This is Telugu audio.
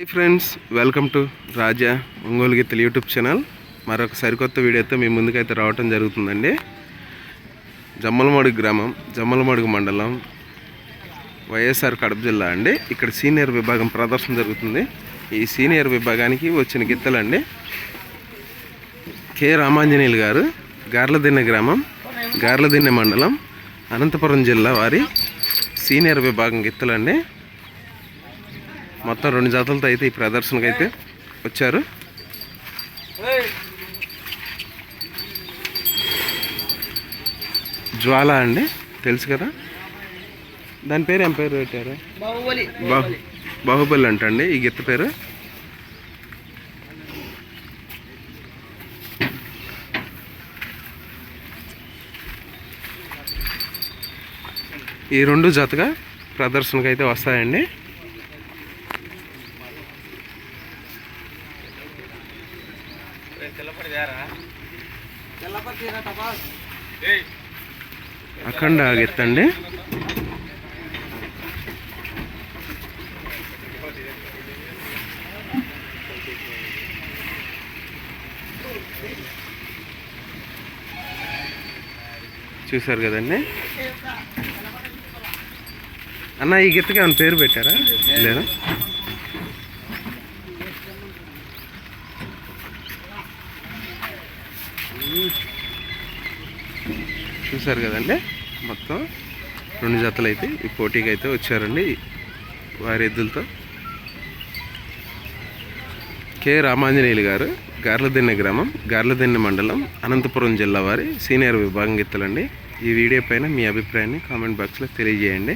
Hi friends welcome to Raja Ongole గీతలు యూట్యూబ్ ఛానల్ మరొక సరికొత్త వీడియోతో మీ ముందుకైతే రావటం జరుగుతుందండి. జమ్మలమడుగు గ్రామం జమ్మలమడుగు మండలం వైఎస్ఆర్ కడప జిల్లా అండి. ఇక్కడ సీనియర్ విభాగం ప్రదర్శన జరుగుతుంది. ఈ సీనియర్ విభాగానికి వచ్చిన గిత్తలండి. కె రామాంజనేయులు గారు గార్లదిన్నె గ్రామం గార్లదిన్నె మండలం అనంతపురం జిల్లా వారి సీనియర్ విభాగం గిత్తలండి. మొత్తం రెండు జతలతో అయితే ఈ ప్రదర్శనకు అయితే వచ్చారు. జ్వాల అండి తెలుసు కదా? దాని పేరు ఏం పేరు పెట్టారు? బాహుబలి. బాహు బాహుబలి అంటండి ఈ గిత్త పేరు? ఈ రెండు జతగా ప్రదర్శనకు అయితే వస్తాయండి. అఖండ గిత్తండి చూసారు కదండి? అన్న ఈ గిత్తకి ఏమైనా పేరు పెట్టారా? లేదా? చూసారు కదండి? మొత్తం రెండు జతలు అయితే ఈ పోటీకి అయితే వచ్చారండి వారి ఎద్దులతో. కె. రామాంజనేయులు గారు గార్లదిన్నె గ్రామం గార్లదిన్నె మండలం అనంతపురం జిల్లా వారి సీనియర్ విభాగం గిత్తలండి ఈ వీడియో పైన మీ అభిప్రాయాన్ని కామెంట్ బాక్స్లో తెలియజేయండి.